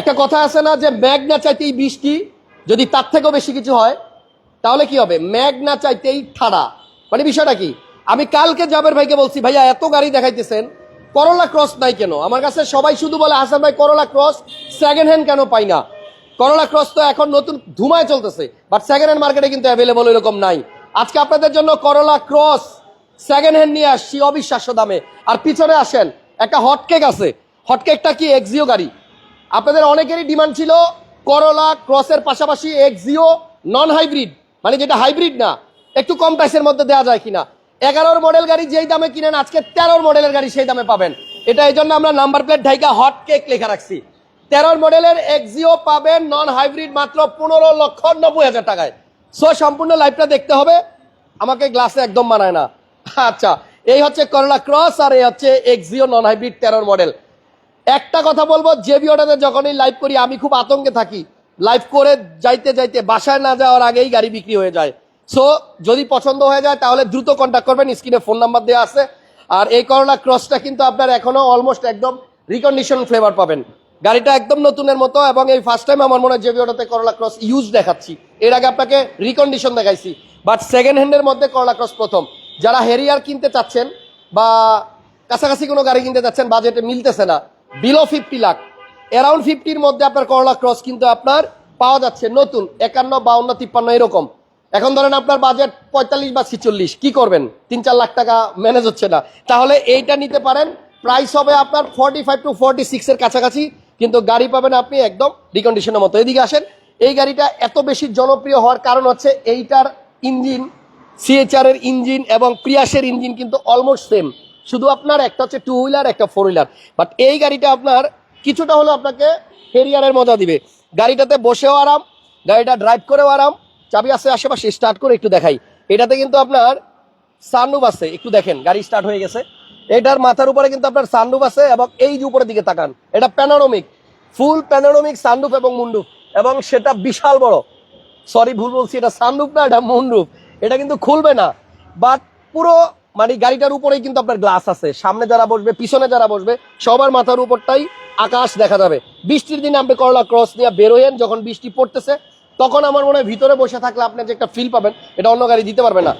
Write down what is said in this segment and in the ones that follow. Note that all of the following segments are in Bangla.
একটা কথা আছে না যে ম্যাগ না চাইতেই বৃষ্টি, যদি তার থেকেও বেশি কিছু হয়, তাহলে কি হবে? ম্যাগ না চাইতেই ঠাড়া। মানে বিষয়টা কি? আমি কালকে জাবের ভাইকে বলছি, ভাইয়া, এত গাড়ি দেখাইতেছেন, করলা ক্রস নাই কেন? আমার কাছে সবাই শুধু বলে, হাসান ভাই, করলা ক্রস সেকেন্ড হ্যান্ড কেন পাই না? করলা ক্রস তো এখন নতুন ধুমায় চলতেছে বাট সেকেন্ড হ্যান্ড মার্কেটে কিন্তু অ্যাভেলেবল এরকম নাই। আজকে আপনাদের জন্য করলা ক্রস সেকেন্ড হ্যান্ড নিয়ে আসছি অবিশ্বাস্য দামে। আর পিছনে আসেন, একটা হটকেক আছে। হটকেকটা কি এক্সিও গাড়ি? আপনাদের অনেকেরই ডিমান্ড ছিল করলা ক্রসের পাশাপাশি এক্সিও নন হাইব্রিড মানে যেটা হাইব্রিড না, একটু কম প্রাইসের মধ্যে দেওয়া যায় কিনা। এগারোর মডেল গাড়ি যেই দামে কিনেন, আজকে তেরোর মডেলের গাড়ি সেই দামে পাবেন। এটা এই জন্য আমরা নাম্বার প্লেট ঢাইকা হট কেক লেখা রাখছি। তেরোর মডেলের এক্সিও পাবেন নন হাইব্রিড মাত্র পনেরো লক্ষ নব্বই হাজার টাকায়। সো সম্পূর্ণ লাইফটা দেখতে হবে। আমাকে গ্লাসে একদম মানায় না। আচ্ছা এই হচ্ছে করলা ক্রস আর এই হচ্ছে এক্সিও নন হাইব্রিড তেরোর মডেল একটা কথা বলব যে ভিডিওটাতে যখনই লাইভ করি, আমি খুব আতঙ্কে থাকি। লাইভ করে যাইতে যাইতে, বাসায় না যাওয়ার আগেই গাড়ি বিক্রি হয়ে যায়। সো যদি পছন্দ হয়ে যায়, তাহলে দ্রুত কন্ট্যাক্ট করবেন, স্ক্রিনে ফোন নাম্বার দেওয়া আছে। আর এই করলা ক্রসটা কিন্তু আপনার এখনও অলমোস্ট একদম রিকন্ডিশন ফ্লেভার পাবেন। গাড়িটা একদম নতুনের মতো এবং এই ফার্স্ট টাইম আমার মনে হয় যে ভিডিওটাতে করলা ক্রস ইউজ দেখাচ্ছি। এর আগে আপনাকে রিকন্ডিশন দেখাইছি। বাট সেকেন্ড হ্যান্ডের মধ্যে করলা ক্রস প্রথম। যারা হেরিয়ার কিনতে চাচ্ছেন বা কাছাকাছি কোনো গাড়ি কিনতে চাচ্ছেন বাজেটে মিলতেছে না বিলো ফিফটি লাখ অ্যারাউন্ড ফিফটির মধ্যে আপনার করলা ক্রস কিন্তু আপনার পাওয়া যাচ্ছে নতুন, একান্ন, বাউন্ন, তিপ্পান্ন, এরকম। এখন ধরেন আপনার বাজেট পঁয়তাল্লিশ বা ছিচল্লিশ, কি করবেন? তিন, চার লাখ টাকা ম্যানেজ হচ্ছে না। তাহলে এইটা নিতে পারেন প্রাইস হবে আপনার ফর্টি ফাইভ টু ফর্টি সিক্সের কাছাকাছি, কিন্তু গাড়ি পাবেন আপনি একদম রিকন্ডিশনের মতো। এদিকে আসেন, এই গাড়িটা এত বেশি জনপ্রিয় হওয়ার কারণ হচ্ছে এইটার ইঞ্জিন সিএচআর এর ইঞ্জিন এবং প্রিয়াসের ইঞ্জিন কিন্তু অলমোস্ট সেম শুধু আপনার, একটা হচ্ছে টু হুইলার একটা ফোর হুইলার বাট এই গাড়িটা আপনার কিছুটা হলো আপনাকে হেরিয়ারের মজা দিবে। গাড়িটাতে বসেও আরাম, গাড়িটা ড্রাইভ করেও আরাম। চাবি আছে আশেপাশে স্টার্ট করে একটু দেখাই। এটাতে কিন্তু আপনার সানরুফ আছে, একটু দেখেন, গাড়ি স্টার্ট হয়ে গেছে। এটার মাথার উপরে কিন্তু আপনার সানরুফ আছে এবং এই যে উপরের দিকে তাকান, এটা প্যানোরমিক ফুল প্যানোরমিক সানরুফ এবং মুন্ডুফ এবং সেটা বিশাল বড়। সরি ভুল বলছি, এটা সানরুফ না, এটা মুন্ডুফ এটা কিন্তু খুলবে না। বাট পুরো মানে গাড়িটার উপরেই কিন্তু আপনার গ্লাস আছে। সামনে যারা বসবে, পিছনে যারা বসবে, সবার মাথার উপরটাই আকাশ দেখা যাবে। বৃষ্টির দিনে আপনি করলা ক্রস দিয়ে বেরোয়েন যখন বৃষ্টি পড়তেছে, তখন আমার মনে হয় ভিতরে বসে থাকলে আপনি যে একটা ফিল পাবেন, এটা অন্য গাড়ি দিতে পারবে না।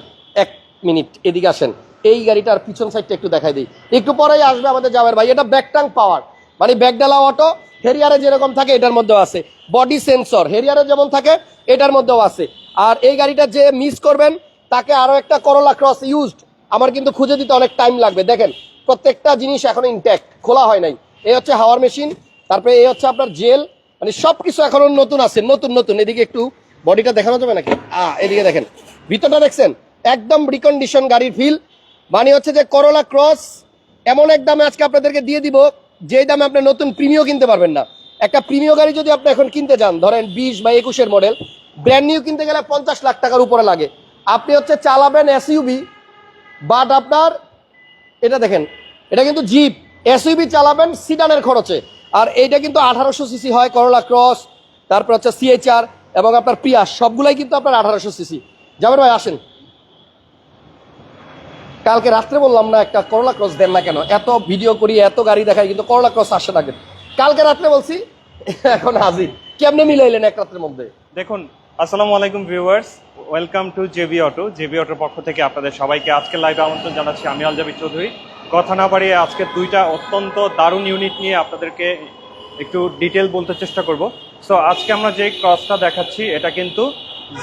এক মিনিট, এদিকে আসেন। এই গাড়িটার পিছন সাইডটা একটু দেখাই দিই। একটু পরেই আসবে আমাদের যাবের ভাই, এটা ব্যাকটাং পাওয়ার মানে ব্যাকডালা অটো হেরিয়ারে যেরকম থাকে, এটার মধ্যেও আছে। বডি সেন্সর হেরিয়ারে যেমন থাকে, এটার মধ্যেও আছে। আর এই গাড়িটা যে মিস করবেন, তাকে আরও একটা করলা ক্রস ইউজড আমার কিন্তু খুঁজে দিতে অনেক টাইম লাগবে। দেখেন, প্রত্যেকটা জিনিস এখনও ইনট্যাক্ট খোলা হয় নাই। এই হচ্ছে হাওয়ার মেশিন তারপরে এই হচ্ছে আপনার জেল মানে সবকিছু এখনও নতুন আছে, নতুন নতুন। এদিকে একটু বডিটা দেখানো যাবে নাকি? আ, এদিকে দেখেন। ভিতরটা দেখছেন? একদম রিকন্ডিশন গাড়ির ফিল মানে হচ্ছে যে করলা ক্রস এমন এক দামে আজকে আপনাদেরকে দিয়ে দিব, যেই দামে আপনি নতুন প্রিমিও কিনতে পারবেন না। একটা প্রিমিয় গাড়ি যদি আপনি এখন কিনতে যান, ধরেন বিশ বা একুশের মডেল ব্র্যান্ড নিউ কিনতে গেলে পঞ্চাশ লাখ টাকার উপরে লাগে। আপনি হচ্ছে চালাবেন এসইউবি বাট আপনার, এটা দেখেন, এটা কিন্তু জিপ এসইউবি চালাবেন সিডানের খরচে। আর এইটা কিন্তু আঠারোশো সিসি হয় করলা ক্রস তারপর হচ্ছে সিএচআর এবং আপনার পিয়াস সবগুলাই কিন্তু আপনার আঠারোশো সিসি। যাবেন ভাই, আসেন। কালকে রাত্রে বললাম না একটা করলা ক্রস দেন না কেন? এত ভিডিও করি, এত গাড়ি দেখাই, কিন্তু করলা ক্রস আসে না কালকে রাত্রে বলছি, এখন হাজির। কেমনে মিলাইলেন এক রাত্রের মধ্যে? দেখুন, আসসালামু আলাইকুম viewers welcome to J B auto. J B অটোর পক্ষ থেকে আপনাদের সবাইকে আজকে লাইভে আমন্ত্রণ জানাচ্ছি আমি আলজাবি চৌধুরী। কথা না বাড়িয়ে আজকে দুইটা অত্যন্ত দারুণ ইউনিট নিয়ে আপনাদেরকে একটু ডিটেল বলতে চেষ্টা করব। সো আজকে আমরা যে ক্রসটা দেখাচ্ছি এটা কিন্তু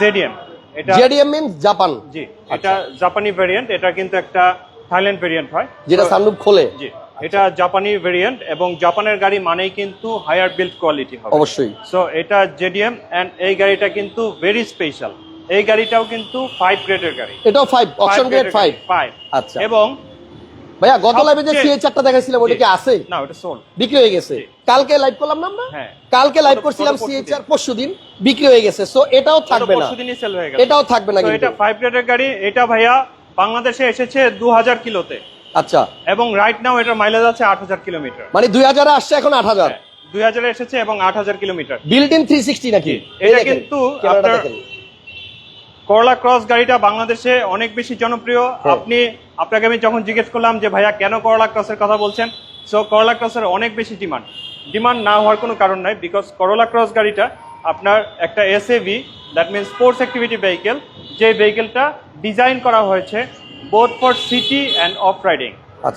জেডিএম এটা জেডিএম মিনস জাপান জি এটা জাপানি ভেরিয়েন্ট এটা কিন্তু একটা থাইল্যান্ড ভেরিয়েন্ট হয়। যেটা সানরুফ খোলে। জি এটা জাপানি ভেরিয়েন্ট এবং জাপানের গাড়ি মানেই কিন্তু হায়ার বিল্ড কোয়ালিটি হবে। অবশ্যই। সো এটা জেডিএম এন্ড এই গাড়িটা কিন্তু ভেরি স্পেশাল এই গাড়িটাও কিন্তু ফাইভ গ্রেডের গাড়ি। এটাও five option grade five five আচ্ছা। এবং ভাইয়া গত লাইভে যে সিএচআরটা দেখাইছিলাম ওটা কি আছে? না ওটা সোল বিক্রি হয়ে গেছে। কালকে লাইভ করলাম না আমরা? হ্যাঁ। কালকে লাইভ করছিলাম পরশুদিন। বিক্রি হয়ে গেছে। সো এটাও থাকবে না। পরশুদিনই সেল হয়ে গেল এটাও থাকবে না কিন্তু। এটা ফাইভ গ্রেডের গাড়ি এটা ভাইয়া বাংলাদেশে এসেছে দু হাজার কিলোতে। আচ্ছা। এবং রাইট নাও এটার মাইলেজ আছে আট হাজার কিলোমিটার। মানে দুই হাজারে আসছে এখন আট হাজার দুই হাজারে এসেছে এবং আট হাজার kilometre. Built in three sixty নাকি? এটা কিন্তু আপনার-। করলা ক্রস গাড়িটা বাংলাদেশে অনেক বেশি জনপ্রিয় হ্যাঁ। আপনি আপনাকে আমি যখন জিজ্ঞেস করলাম যে ভাইয়া কেন করলা ক্রসের কথা বলছেন সো করলা ক্রসের অনেক বেশি ডিমান্ড ডিমান্ড না হওয়ার কোনো কারণ নাই বিকজ করলা ক্রস গাড়িটা আপনার একটা S A V that means sports activity vehicle যে ভেহিকেলটা ডিজাইন করা হয়েছে both for city and off riding.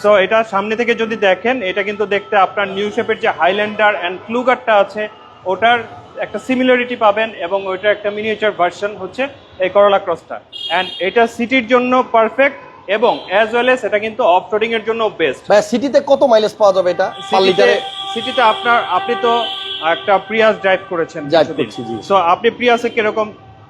So এটা সামনে থেকে যদি দেখেন এটা কিন্তু দেখতে আপনার নিউ শেপের যে হাইল্যান্ডার অ্যান্ড ক্লুগারটা আছে ওটার একটা সিমিলারিটি পাবেন এবং ওইটার একটা মিনিয়েচার ভার্সন হচ্ছে এই করলা ক্রসটা অ্যান্ড এটা সিটির জন্য পারফেক্ট এবং অ্যাজ ওয়েল এস এটা কিন্তু অফ রোডিং এর জন্য বেস্ট ভাই সিটিতে কত মাইলেজ পাওয়া যাবে এটা? সিটিতে লিটারে সিটিতে আপনার আপনি তো একটা প্রিয়াস ড্রাইভ করেছেন। সো আপনি প্রিয়াসে কীরকম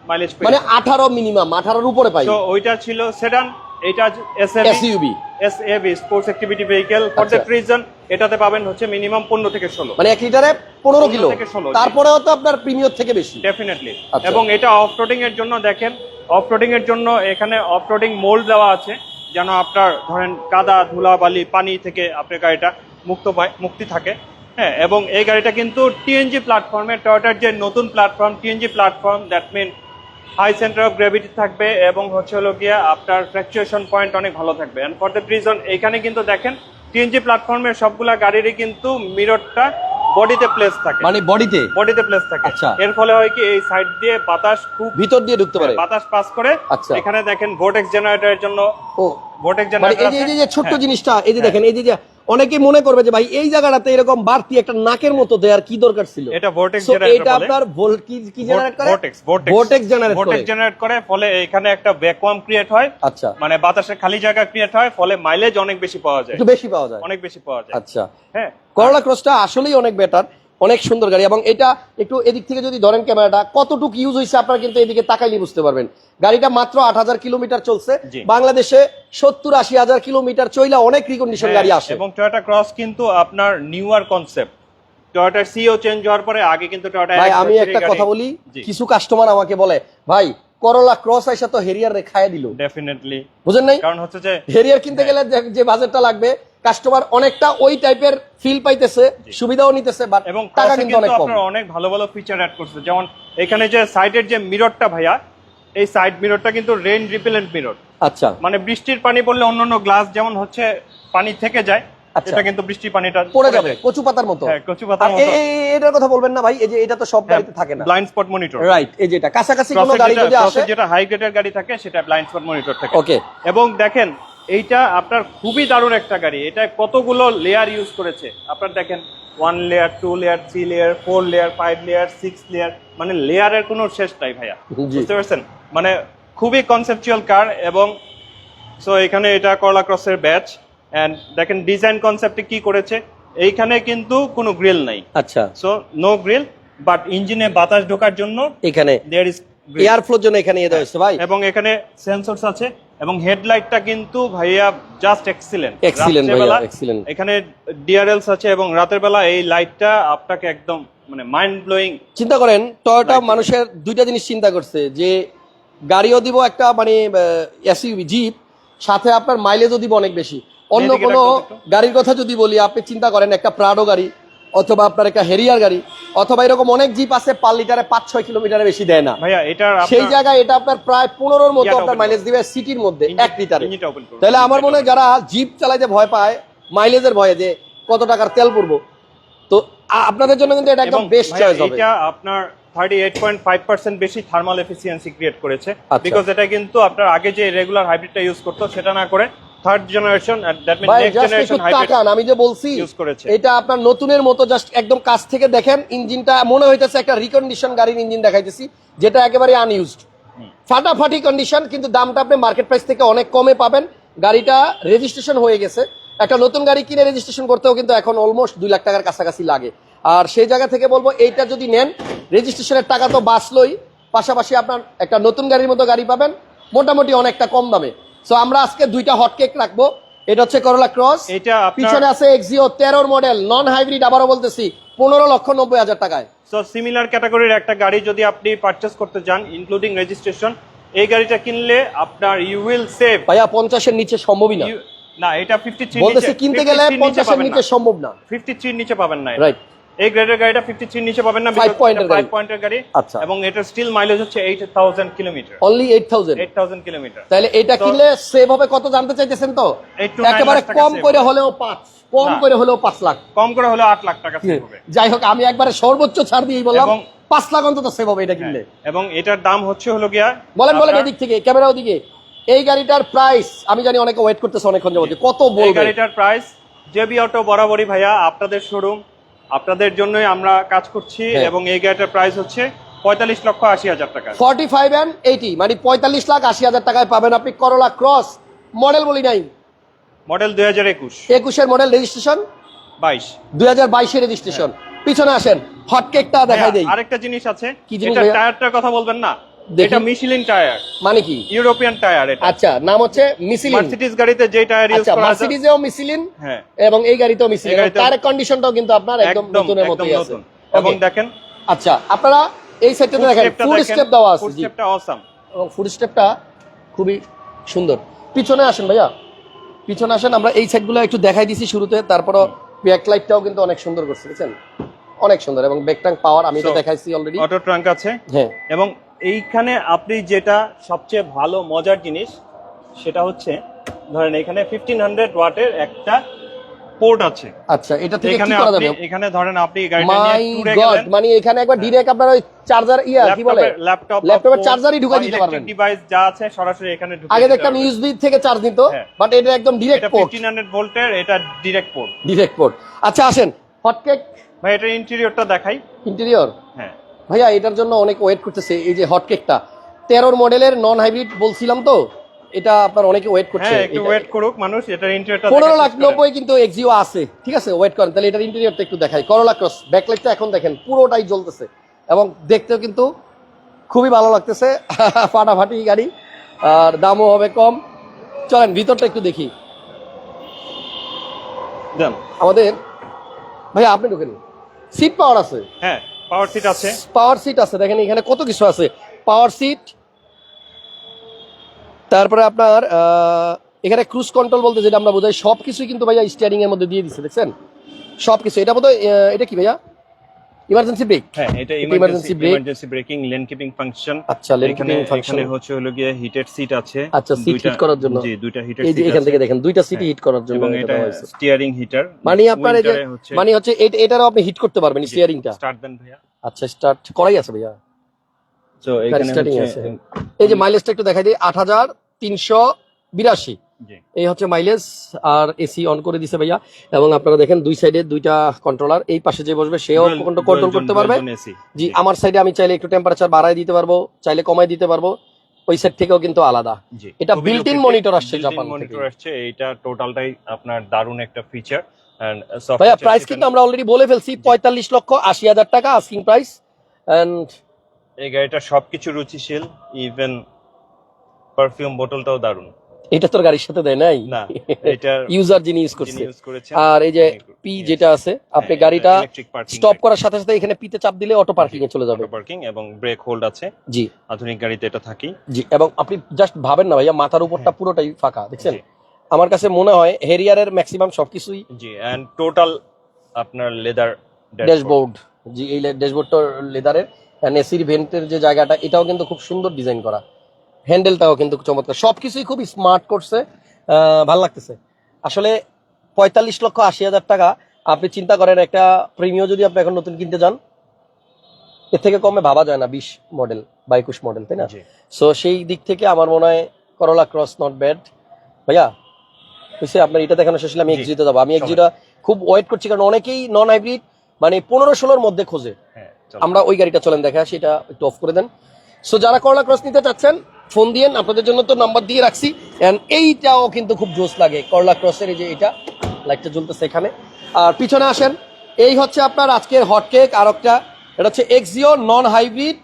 মাইলেজ মানে পেয়েছেন আঠারো মিনিমাম আঠারোর উপরে পাই। সো ওইটা ছিল সেডান এটা S A V S U B S A V sports activity vehicle for that. Reason এটাতে পাবেন হচ্ছে মিনিমাম পনেরো থেকে ষোলো। মানে এক লিটারে পনেরো কিলো। থেকে 16, তারপরেও তো আপনার প্রিমিয়র থেকে বেশি। ডেফিনেটলি আচ্ছা। এবং এটা অফ রোডিং এর জন্য দেখেন অফ রোডিং এর জন্য এখানে অফ রোডিং মোল্ড দেওয়া আছে যেন আপনার ধরেন কাদা ধুলা বালি পানি থেকে আপনার গাড়িটা মুক্ত পায় মুক্তি থাকে। হ্যাঁ এবং এই গাড়িটা কিন্তু টিএনজি প্ল্যাটফর্মে টয়টার যে নতুন platform T N G platform that mean high centre of gravity থাকবে এবং হচ্ছে হলো গিয়া আপনার ফ্র্যাকচুয়েশন পয়েন্ট অনেক ভালো থাকবে। অ্যান্ড ফর দ্যাট রিজন এখানে কিন্তু দেখেন টিএনজি প্ল্যাটফর্মের সবগুলা গাড়িরই কিন্তু মিররটা বডিতে প্লেস থাকে। মানে বডিতে বডিতে প্লেস থাকে। আচ্ছা। এর ফলে হয় কি এই সাইড দিয়ে বাতাস খুব ভিতর দিয়ে ঢুকতে পারে। বাতাস পাস করে। আচ্ছা। এখানে দেখেন ভোটেক্স জেনারেটরের জন্য ও ভোটেক্স মানে এই যে জেনারেটর এই যে- ছোট্ট হ্যাঁ। জিনিসটা এই যে দেখেন এই যে অনেকেই মনে করবে যে ভাই এই জায়গাটাতে এরকম বাড়তি একটা নাকের মতো দেওয়ার কি দরকার ছিল? এটা ভোর্টেক্স এটা আপনার কি কি জেনারেট করে? ভোর্টেক্স ভোর্টেক্স জেনারেট করে। ভোর্টেক্স জেনারেট করে ফলে এখানে একটা ভ্যাকুয়াম ক্রিয়েট হয়। আচ্ছা। মানে বাতাসের খালি জায়গা ক্রিয়েট হয় ফলে মাইলেজ অনেক বেশি পাওয়া যায়। একটু বেশি পাওয়া যায়। অনেক বেশি পাওয়া যায়। আচ্ছা। হ্যাঁ। করলা ক্রসটা আসলেই অনেক বেটার অনেক সুন্দর গাড়ি এবং এটা একটু এদিক থেকে যদি ধরেন ক্যামেরাটা কতটুকু ইউজ হয়েছে আপনারা কিন্তু এদিকে তাকাইলে বুঝতে পারবেন। গাড়িটা মাত্র আট হাজার কিলোমিটার চলছে। বাংলাদেশে সত্তর আশি হাজার কিলোমিটার চইলা অনেক রিকন্ডিশন গাড়ি হ্যাঁ, আসে। এবং টয়োটা ক্রস কিন্তু আপনার নিউয়ার কনসেপ্ট টয়োটার সিও চেঞ্জ হওয়ার পরে আগে কিন্তু টয়োটা ভাই আমি একটা কথা বলি কিছু কাস্টমার আমাকে বলে ভাই করলা ক্রস আইসা তো হেরিয়ার রে খাইয়া দিল। ডেফিনেটলি বুঝেন নাই? কারণ হচ্ছে যে হেরিয়ার কিনতে গেলে যে বাজেটটা লাগবে কাস্টমার অনেকটা ওই টাইপের ফিল পাইতেছে সুবিধাও নিতেছে বাট এবং টাকা কিন্তু অনেক কম। অনেক ভালো ভালো ফিচার অ্যাড করছে। যেমন এখানে যে সাইডের যে মিররটা ভাইয়া এই সাইড মিররটা কিন্তু রেইন রিপেলেন্ট মিরর আচ্ছা। মানে বৃষ্টির পানি পড়লে অন্যান্য গ্লাস যেমন হচ্ছে পানি থেকে যায় আচ্ছা। এটা কিন্তু বৃষ্টির পানিটা পড়ে যাবে কচু পাতার মতো। হ্যাঁ, কচু পাতার মতো। এটার কথা বলবেন না ভাই এই যে এটা তো সব গাড়িতে থাকে না। ব্লাইন্ড স্পট মনিটর রাইট এই যে এটা। কাছাকাছি কোনো গাড়ি যদি আসে যেটা হাই গ্রেডের গাড়ি থাকে সেটা ব্লাইন্ড স্পট মনিটর থাকে। ওকে এবং দেখেন এইটা আপনার খুবই দারুণ একটা গাড়ি। এটা কতগুলো লেয়ার ইউজ করেছে? আপনার দেখেন one layer two layer three layer four layer five layer six layer মানে লেয়ারের কোনো শেষ নাই ভাইয়া। বুঝতে পারছেন? মানে খুবই কনসেপচুয়াল কার এবং সো এখানে এটা করলা ক্রসের ব্যাচ অ্যান্ড দেখেন ডিজাইন কনসেপ্টে কি করেছে? এইখানে কিন্তু কোনো গ্রিল নাই। আচ্ছা। সো নো গ্রিল বাট ইঞ্জিনে বাতাস ঢোকার জন্য এখানে দেয়ার ইজ এয়ার ফ্লোর জন্য এখানে ইয়ে দেওয়া হয়েছে ভাই। এবং এখানে সেন্সরস আছে এবং হেডলাইটটা কিন্তু ভাইয়া জাস্ট এক্সিলেন্ট Excellent ভাইয়া, excellent। এখানে ডিআরএলস আছে এবং রাতের বেলা এই লাইটটা আপনাকে একদম মানে মাইন্ড ব্লোয়িং চিন্তা করেন টয়োটা মানুষের দুইটা জিনিস চিন্তা করছে যে গাড়িও দিব একটা মানে এসইউভি জিপ সাথে আপনার মাইলেজও দিব অনেক বেশি। অন্য কোনো গাড়ির কথা যদি বলি আপনি চিন্তা করেন একটা প্রাডো গাড়ি অথবা আপনার একটা হেরিয়ার গাড়ি অথবা এরকম অনেক জিপ আছে পার লিটারে পাঁচ ছয় কিলোমিটারে বেশি দেয় না। সেই জায়গায় এটা আপনার প্রায় পনেরোর মতো আপনার মাইলেজ দিবে সিটির মধ্যে এক লিটারে। তাহলে আমার মনে হয় যারা জিপ চালাইতে ভয় পায় মাইলেজের ভয়ে যে কত টাকার তেল পড়ব। তো আপনাদের জন্য কিন্তু এটা একদম বেস্ট চয়েস হবে। এটা আপনার thirty eight point five percent বেশি থার্মাল এফিসিয়েন্সি ক্রিয়েট করেছে। আচ্ছা। বিকজ এটা কিন্তু আপনার আগে যে রেগুলার হাইব্রিডটা ইউজ করতো সেটা না করে third generation that mean next generation hybrid আমি যে বলছি এটা আপনার নতুনের মতো জাস্ট একদম কাছ থেকে দেখেন ইঞ্জিনটা মনে হইতেছে একটা রিকন্ডিশন গাড়ির ইঞ্জিন দেখাইতেছি যেটা একেবারে আনইউজড ফাটাফাটি কন্ডিশন কিন্তু দামটা আপনি মার্কেট প্রাইস থেকে অনেক কমে পাবেন। গাড়িটা রেজিস্ট্রেশন হয়ে গেছে। একটা নতুন গাড়ি কিনে রেজিস্ট্রেশন করতেও কিন্তু এখন অলমোস্ট দুই লাখ টাকার কাছাকাছি লাগে। আর সেই জায়গা থেকে বলব এইটা যদি নেন রেজিস্ট্রেশনের টাকা তো বাঁচলই। পাশাপাশি আপনার একটা নতুন গাড়ির মতো গাড়ি পাবেন। মোটামুটি অনেকটা কম দামে। সো আমরা আজকে দুইটা হট কেক রাখব। এটা হচ্ছে করলা ক্রস এটা পিছনে আছে এক্সিও তেরোর মডেল নন হাইব্রিড আবারও বলতেছি পনেরো লক্ষ নব্বই হাজার টাকায়। সো সিমিলার ক্যাটাগরির একটা গাড়ি যদি আপনি পারচেস করতে যান ইনক্লুডিং রেজিস্ট্রেশন এই গাড়িটা কিনলে আপনার ইউ উইল সেভ ভাইয়া পঞ্চাশের নিচে সম্ভবই না। না এটা ফিফটি থ্রি বলতেছি কিনতে গেলে পঞ্চাশের নিচে সম্ভব না। ফিফটি থ্রির নিচে পাবেন না রাইট এই গ্রেডের গাড়িটা ফিফটি থ্রি নিচে পাবেন না Five point এর ফাইভ গাড়ি। পয়েন্টের গাড়ি আচ্ছা। এবং এটার স্টিল মাইলেজ হচ্ছে eight thousand kilometre only eight thousand eight thousand kilometre তাহলে এটা কিনলে সেভ হবে কত জানতে চাইতেছেন তো? একেবারে কম করে হলেও পাঁচ কম করে হলেও পাঁচ লাখ। কম করে হলে আট লাখ টাকা সেভ হবে। যাই হোক আমি একবারে সর্বোচ্চ ছাড় দিয়েই বললাম এবং- পাঁচ লাখ অন্তত সেভ হবে এটা কিনলে। হ্যাঁ, এবং এটার দাম হচ্ছে হলো গিয়া বলেন বলেন এদিক থেকে ক্যামেরা ওদিকে। এই গাড়িটার প্রাইস আমি জানি অনেকে ওয়েট করতেছে অনেকক্ষণ যাবত কত এই গাড়িটার প্রাইস জেবি অটো বরাবরই ভাইয়া আপনাদের শোরুম আপনাদের জন্যই আমরা কাজ করছি হ্যাঁ। এবং এই গাড়িটার প্রাইস হচ্ছে পঁয়তাল্লিশ লক্ষ আশি হাজার টাকা। ফর্টি ফাইভ অ্যান্ড এইটি মানে পঁয়তাল্লিশ লাখ আশি হাজার টাকায় পাবেন আপনি করলা ক্রস মডেল বলি নাই? মডেল দুই হাজার একুশ। একুশের মডেল রেজিস্ট্রেশন বাইশ। দুই হাজার বাইশের রেজিস্ট্রেশন পিছনে আসেন হটকেকটা দেখাই দেই। আরেকটা জিনিস আছে কি জিনিস এটা টায়ারটার কথা বলবেন না। এটা মিশিলিন টায়ার মানে কি? ইউরোপিয়ান টায়ার এটা। আচ্ছা নাম হচ্ছে মিসিলিন মার্সিডিজ গাড়িতে যে টায়ার ইউজ করা যায় মার্সিডিজেও মিসিলিন হ্যাঁ। এবং এই গাড়িতেও গাড়িতেও- টায়ারের কন্ডিশনটাও কিন্তু আপনার একদম নতুনের মতোই আছে। এবং দেখেন আচ্ছা আপনারা এই সাইডটাতে দেখেন। ফুড স্টেপ দেওয়া আছে জি। স্টেপটা অসাম এবং ফুড স্টেপটা খুবই সুন্দর। পিছনে আসেন ভাইয়া। পিছনে আসেন আমরা এই সাইডগুলো একটু দেখাই দিছি শুরুতে। তারপরও ব্যাক লাইটটাও কিন্তু অনেক সুন্দর করছে বুঝছেন? অনেক সুন্দর এবং ব্যাকটাং পাওয়ার আমি এটা দেখাইছি অলরেডি অটো ট্রাঙ্ক আছে। হ্যাঁ। এবং এইখানে আপনি যেটা সবচেয়ে ভালো মজার জিনিস সেটা হচ্ছে ধরেন এখানে ফিফটিন হান্ড্রেড ওয়াটের একটা পোর্ট আছে। আচ্ছা এটা থেকে কি করা যাবে? এখানে ধরেন আপনি গাড়িটা নিয়ে ট্যুরে গেলেন। মানে এখানে একবার ডিরেক্ট আপনার ওই চার্জার ইয়া কি বলে? ল্যাপটপ ল্যাপটপের চার্জারই ঢুকাই দিতে পারবেন। ডিভাইস যা আছে সরাসরি এখানে ঢুকিয়ে আগে দেখতাম। ইউএসবি থেকে চার্জ নিত হ্যাঁ। বাট এটা একদম ডিরেক্ট পোর্ট ফিফটিন হান্ড্রেড ভোল্টের এটা ডিরেক্ট পোর্ট ডিরেক্ট পোর্ট আচ্ছা আসেন। হটকেক ভাই এটা ইন্টেরিয়রটা দেখাই। ইন্টেরিয়র হ্যাঁ। ভাইয়া এটার জন্য অনেক ওয়েট করতেছে। এই যে হটকেকটা তেরোর মডেলের নন হাইব্রিড বলছিলাম তো এটা আপনার অনেকে ওয়েট করছে। হ্যাঁ একটু ওয়েট করুক মানুষ এটার ইন্টেরিয়রটা পনেরো লাখ নব্বই কিন্তু এক্সিও আছে ঠিক আছে? ওয়েট করেন তাহলে এটার ইন্টেরিয়রটা একটু দেখাই। করলা ক্রস ব্যাকলাইটটা এখন দেখেন পুরোটাই জ্বলতেছে। এবং দেখতেও কিন্তু খুবই ভালো লাগতেছে ফাটাফাটি গাড়ি আর দামও হবে কম। চলেন ভিতরটা একটু দেখি। দেন আমাদের ভাইয়া আপনি ঢুকেন। সিট পাওয়ার আছে। হ্যাঁ। পাওয়ার সিট আছে। পাওয়ার সিট আছে। দেখেন এখানে কত কিছু আছে। পাওয়ার সিট তারপরে আপনার এখানে ক্রুজ কন্ট্রোল বলতে যেটা আমরা বোঝাই সব কিছুই কিন্তু ভাইয়া স্টিয়ারিং এর মধ্যে দিয়ে দিচ্ছে দেখছেন? সব কিছু এটা বোধহয় এটা কি ভাইয়া? ইমার্জেন্সি ব্রেক হ্যাঁ এটা emergency brake emergency braking lane keeping function আচ্ছা লেন কিপিং ফাংশন এখানে হচ্ছে হলো গিয়ে হিটেড সিট আছে। আচ্ছা সিট হিট করার জন্য। জি দুইটা হিটেড সিট এখান থেকে দেখেন দুইটা সিট হিট হ্যাঁ, করার জন্য এবং এটা স্টিয়ারিং হিটার মানে আপনার এই যে মানে হচ্ছে এটারও আপনি হিট করতে পারবেন স্টিয়ারিংটা স্টার্ট দেন ভাইয়া। আচ্ছা স্টার্ট করাই আছে ভাইয়া। তো এখানে স্টার্টিং আছে। এই যে মাইলেজটা একটু দেখাই দিই 8382 এই হচ্ছে মাইলেজ আর এসি অন করে দিছে ভাইয়া। এবং আপনারা দেখেন দুই সাইডে দুইটা কন্ট্রোলার এই পাশে যে বসবে সেও কন্ট্রোল করতে পারবে। জি আমার সাইডে আমি চাইলে একটু টেম্পারেচার বাড়ায় দিতে পারব চাইলে কমাই দিতে পারব। ওই সাইড থেকেও কিন্তু আলাদা। এটা built-in low monitor আসছে জাপান থেকে। আসছে এইটা টোটালটাই আপনার দারুণ একটা ফিচার এন্ড ভাইয়া প্রাইস কিন্তু আমরা অলরেডি বলে ফেলছি পঁয়তাল্লিশ লক্ষ আশি হাজার টাকা আস্কিং প্রাইস এন্ড এই গাড়িটা সবকিছু রুচিশীল ইভেন পারফিউম বোতলটাও দারুণ। এটা তোর গাড়ির সাথে দেয় নাই? ইউজার যিনি ইউজ করছে। আর এই যে পি যেটা আছে আপনি গাড়িটা হ্যাঁ, স্টপ করার সাথে সাথে এখানে পিতে চাপ দিলে অটো পার্কিং এ চলে যাবে। পার্কিং এবং ব্রেক হোল্ড আছে। জি। আধুনিক গাড়িতে এটা থাকি জি এবং আপনি জাস্ট ভাবেন না ভাইয়া মাথার উপরটা পুরোটাই ফাঁকা দেখছেন? আমার কাছে মনে হয় হেরিয়ারের ম্যাক্সিমাম সবকিছুই জি এন্ড টোটাল আপনার লেদার ড্যাশবোর্ড জি এই ড্যাশবোর্ডটা লেদারের এন্ড এসির ভেন্টের যে জায়গাটা এটাও কিন্তু খুব সুন্দর ডিজাইন করা। হ্যান্ডেলটাও কিন্তু চমৎকার। সবকিছুই খুব স্মার্ট করছে ভালো লাগতেছে। আসলে পঁয়তাল্লিশ লক্ষ আশি হাজার টাকা আপনি চিন্তা করেন একটা প্রিমিয় যদি আপনি এখন নতুন কিনতে যান এর থেকে কমে ভাবা যায় না বিশ মডেল বা একুশ মডেল তাই না? সো সেই দিক থেকে আমার মনে হয় করলা ক্রস নট ব্যাড ভাইয়া বুঝছে আপনার এটা দেখানো শেষ হলে আমি জি, এক্সিটে যাব। আমি। এক্সিটা খুব ওয়েট করছি কারণ অনেকেই নন হাইব্রিড মানে পনেরো ষোলোর মধ্যে খোঁজে। হ্যাঁ আমরা ওই গাড়িটা চলেন দেখা সেটা একটু অফ করে দেন। সো যারা করলা ক্রস নিতে চাচ্ছেন ফোন দিয়েন আপনাদের জন্য তো নাম্বার দিয়ে রাখছি। অ্যান্ড এইটাও কিন্তু খুব জোস লাগে করলা ক্রসের এই যে এটা লাইটটা জ্বলতেছে এখানে। আর পিছনে আসেন এই হচ্ছে আপনার আজকের হট কেক আর একটা এটা হচ্ছে এক্সিও নন হাইব্রিড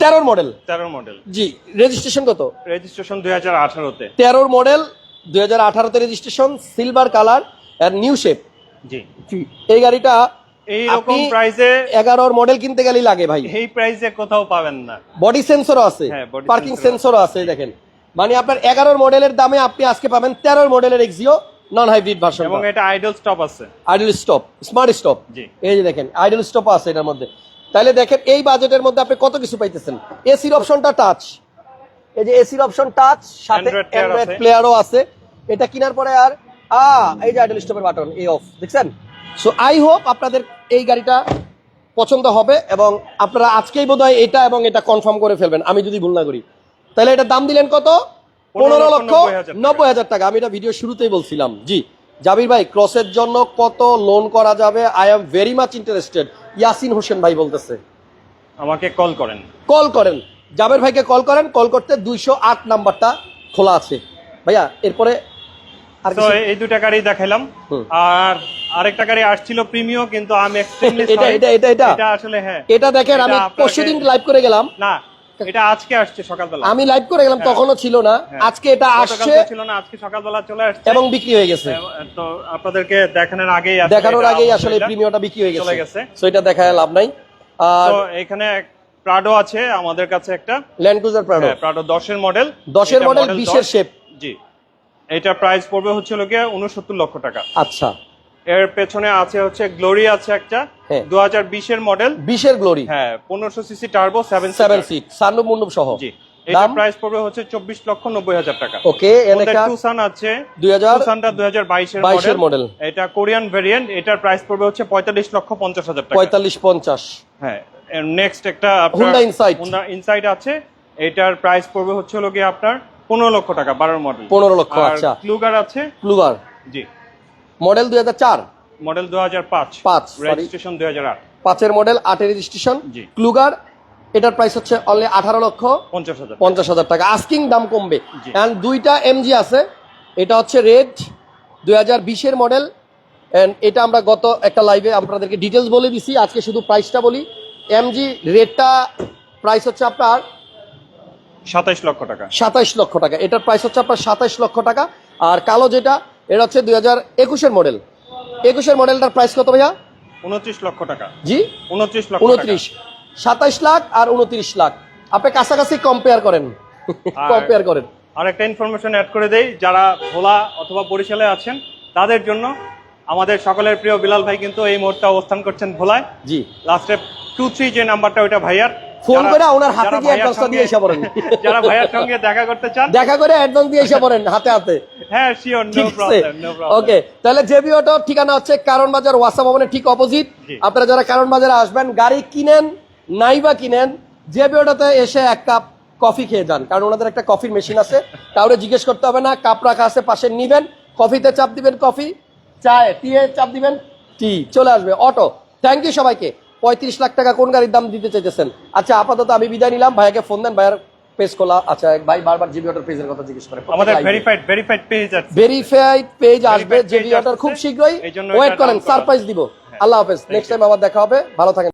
তেরোর মডেল তেরো মডেল জি রেজিস্ট্রেশন কত? রেজিস্ট্রেশন দুই হাজার আঠারোতে। তেরোর মডেল দুই হাজার আঠারোতে রেজিস্ট্রেশন সিলভার কালার আর নিউ শেপ জি এই গাড়িটা এইরকম আপনি- প্রাইসে এগারোর মডেল কিনতে গেলেই লাগে ভাই। এই প্রাইসে কোথাও পাবেন না। বডি সেন্সরও আছে হ্যাঁ, পার্কিং sensor সেন্সরও আছে। দেখেন। মানে আপনার এগারোর মডেলের দামে আপনি আজকে পাবেন তেরোর মডেলের এক্সিও নন হাইব্রিড ভার্সন এবং এটা আইডল স্টপ আছে। আইডল স্টপ স্মার্ট স্টপ জি। এই যে দেখেন আইডল স্টপ আছে এটার মধ্যে। তাহলে দেখেন এই বাজেটের মধ্যে আপনি কত কিছু পাইতেছেন? এসির অপশনটা টাচ এই যে এসির অপশন টাচ সাথে অ্যান্ড্রয়েড আছে। প্লেয়ারও আছে। এটা কেনার পরে আর আ এই যে আইডল স্টপের বাটন এই অফ দেখছেন? সো আই হোপ আপনাদের এই গাড়িটা পছন্দ হবে এবং আপনারা আজকেই বোধহয় এটা এবং এটা কনফার্ম করে ফেলবেন। আমি যদি ভুল না করি। তাহলে এটা দাম দিলেন কত? পনেরো লক্ষ নব্বই হাজার টাকা। আমি এটা ভিডিও শুরুতেই বলছিলাম। জি। জাবির ভাই ক্রসের জন্য কত লোন করা যাবে? I am very much interested Yasin Hossain ভাই বলতেছে। আমাকে কল করেন। কল করেন। জাবের ভাইকে কল করেন। কল করতে দুইশো আট নাম্বারটা খোলা আছে। ভাইয়া এরপরে আর এই দুটা গাড়ি দেখাইলাম। আর আরেকটা গাড়ি আসছিল প্রিমিও কিন্তু আমি এক্সট্রিমলি এটা এটা এটা এটা। এটা আসলে হ্যাঁ। এটা দেখেন আমি এটা আপনাকে- পরশু দিন লাইভ করে গেলাম। না এটা আজকে আসছে সকালবেলা। আমি লাইভ করে গেলাম হ্যাঁ। তখনও ছিল না। হ্যাঁ। আজকে এটা আসছে ছিল না আজকে সকালবেলা চলে আসছে। এবং বিক্রি হয়ে গেছে। তো আপনাদেরকে দেখানোর আগেই দেখানোর আগেই আসলে। প্রিমিয়মটা বিক্রি হয়ে চলে গেছে। গেছে। সো এটা দেখায় লাভ নাই। আর এখানে প্রাডো আছে আমাদের কাছে একটা। ল্যান্ড ক্রুজার প্রাডো হ্যাঁ, প্রাডো দশের মডেল 10 এর মডেল 20 এর shape। জি। এটা প্রাইস পড়বে হচ্ছে গিয়ে উনসত্তর লক্ষ টাকা। আচ্ছা। এর পেছনে আছে হচ্ছে গ্লোরি আছে একটা হ্যাঁ। দু হাজার বিশের মডেল বিশের গ্লোরি হ্যাঁ পনেরোশো CC turbo seven seven seat Sannu মুন্ডুপ সহ। জি এটা প্রাইস পড়বে হচ্ছে চব্বিশ লক্ষ নব্বই হাজার টাকা। ওকে এনেকা টুসান আছে। 2000 টুসানটা বাইশের 22 এর মডেল এটা কোরিয়ান ভেরিয়েন্ট এটার প্রাইস পড়বে হচ্ছে পঁয়তাল্লিশ লক্ষ পঞ্চাশ হাজার টাকা। পঁয়তাল্লিশ পঞ্চাশ। হ্যাঁ নেক্সট একটা Honda Insight। হুন্ডা ইনসাইট আছে। এটার প্রাইস পড়বে হচ্ছে হলো গিয়ে আপনার পনেরো লক্ষ টাকা বারোর মডেল পনেরো লক্ষ আচ্ছা। ক্লুগার আছে। Kluger G. মডেল দুই হাজার চার? মডেল দু হাজার পাঁচ। পাঁচ, রেজিস্ট্রেশন দুই হাজার আট। পাঁচের মডেল আটের রেজিস্ট্রেশন ক্লুগার এটার প্রাইস হচ্ছে অনলি আঠারো লক্ষ পঞ্চাশ হাজার। পঞ্চাশ হাজার টাকা। আস্কিং দাম কমবে। অ্যান্ড দুইটা এমজি আছে। এটা হচ্ছে রেড দুই হাজার বিশের মডেল অ্যান্ড এটা আমরা গত একটা লাইভে আপনাদেরকে ডিটেলস বলে দিছি। আজকে শুধু প্রাইসটা বলি। এমজি রেডটা প্রাইস হচ্ছে আপনার সাতাইশ লক্ষ টাকা। সাতাইশ লক্ষ টাকা। এটার প্রাইস হচ্ছে আপনার সাতাইশ লক্ষ টাকা। আর কালো যেটা এটা হচ্ছে দুই হাজার একুশের মডেল। একুশের মডেলটার প্রাইস কত ভাইয়া? উনত্রিশ লক্ষ টাকা। জি? উনত্রিশ লক্ষ উনত্রিশ। সাতাইশ লাখ আর উনত্রিশ লাখ। আপনি কাছাকাছি কম্পেয়ার করেন। কম্পেয়ার করেন। আর একটা ইনফরমেশন অ্যাড করে দেই যারা ভোলা অথবা বরিশালে আছেন তাদের জন্য আমাদের সকলের প্রিয় বিলাল ভাই কিন্তু এই মুহূর্তে অবস্থান করছেন ভোলায়। জি। লাস্টে টু থ্রি যে নাম্বারটা ওইটা ভাইয়ার। ফোন করে ওনার হাতে ভাইয়ার অ্যাডভান্সটা দিয়ে এসে পড়েন। যারা ভাইয়ার সঙ্গে দেখা করতে চান দেখা করে অ্যাডভান্স দিয়ে এসে পড়েন হাতে হাতে। হ্যাঁ sure no problem no problem okay তাহলে জেবি অটো ঠিকানা হচ্ছে কারণ বাজার ওয়াসা ভবনের ঠিক অপোজিট আপনারা যারা কারণ বাজারে আসবেন গাড়ি কিনেন নাইবা কিনেন জেবি অটোতে এসে এক কাপ কফি খেয়ে যান। কারণ ওনাদের একটা কফির মেশিন আছে কাউরে জিজ্ঞেস করতে হবে না কাপ রাখা আছে পাশে নিবেন কফিতে চাপ দিবেন কফি চায় টিয়ে চাপ দিবেন টি চলে আসবে অটো থ্যাংক ইউ সবাইকে। পঁয়ত্রিশ লাখ টাকা কোন গাড়ির দাম দিতে চাইতেছেন? আচ্ছা আপাতত আমি বিদায় নিলাম। ভাইয়াকে ফোন দেন ভাইয়ার পেজ খোলা আচ্ছা ভাই বারবার জিবি অটোর পেজের কথা জিজ্ঞেস করে। আমাদের। ভেরিফাইড ভেরিফাইড পেজ আছে। ভেরিফাইড পেজ আসবে জিবি অর্ডার অটোর খুব শীঘ্রই। ওয়েট করেন সারপ্রাইজ দিব। আল্লাহ হাফেজ নেক্সট টাইম আবার দেখা হবে। ভালো থাকেন।